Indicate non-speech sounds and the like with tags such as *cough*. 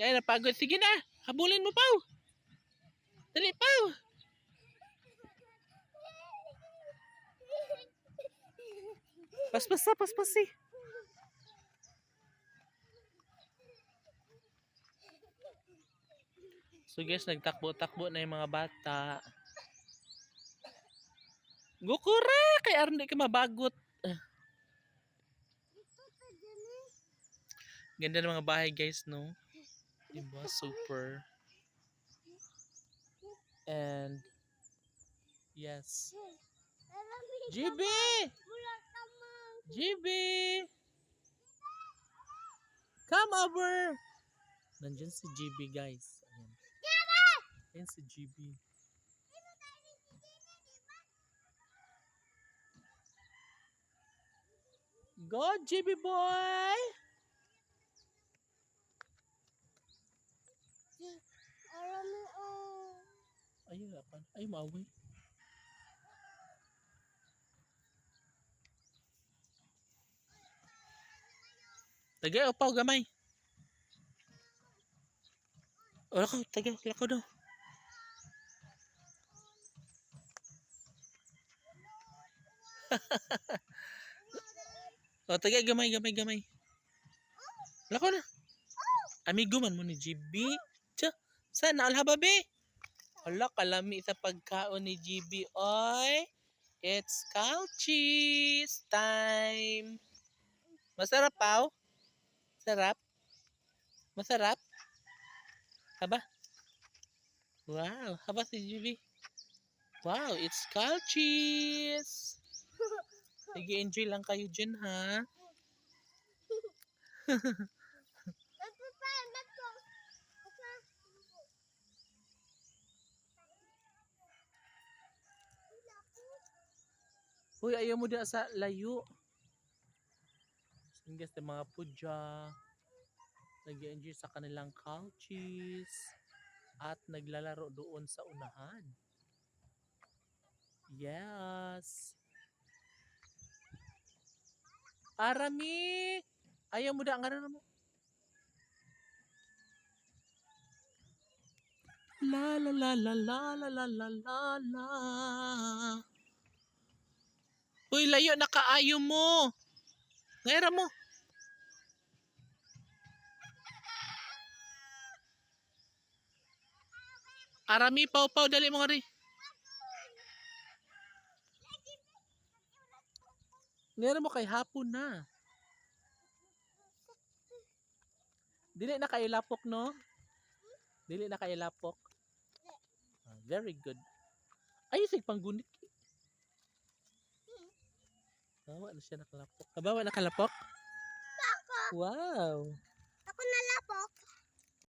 Ngayon napagod. Sige na. Habulin mo, Pau. Dali, Pau. Paspas sa, paspas eh. So guys, nagtakbo-takbo na yung mga bata. Gukura! Kay aron di ka mabagot. Ganda ng mga bahay guys, no? Diba? Super. And, yes. GB! GB! Come over! Nandyan si GB guys. Ayan. Ayan si GB. Go, GB boy! Ay, maaway. Tagay, upaw, gamay. O, lakaw, tagay, lakaw daw. *laughs* o, tagay, gamay, gamay, gamay. Lakaw na. Amigo man mo ni GB. Tiyo, saan na alhababe? Hala, kalami sa pagkaon ni GB. Oy, it's cow cheese time. Masarap, Pao? Sarap? Masarap? Haba? Wow, haba si GB. Wow, it's cow cheese. Sige, *laughs* enjoy lang kayo dyan, ha? *laughs* Let's go. Let's go. Uy, ayaw mo din sa layo. Guys, yung mga pudya, nag enjoy sa kanilang couches, at naglalaro doon sa unahan. Yes. Arami! Ayaw mo da ang ano mo. La la la la la la la la la. Uy, layo na kaayo mo. Ngayon mo. Arami, pau pau dali mo nga rin. Ngayon mo kay hapon na. Dili na kay lapok, no? Dili na kay lapok. Ah, very good. Ay, sig panggunit. Kabawa na siya nakalapok. Kabawa nakalapok? Wow. Ako nalapok.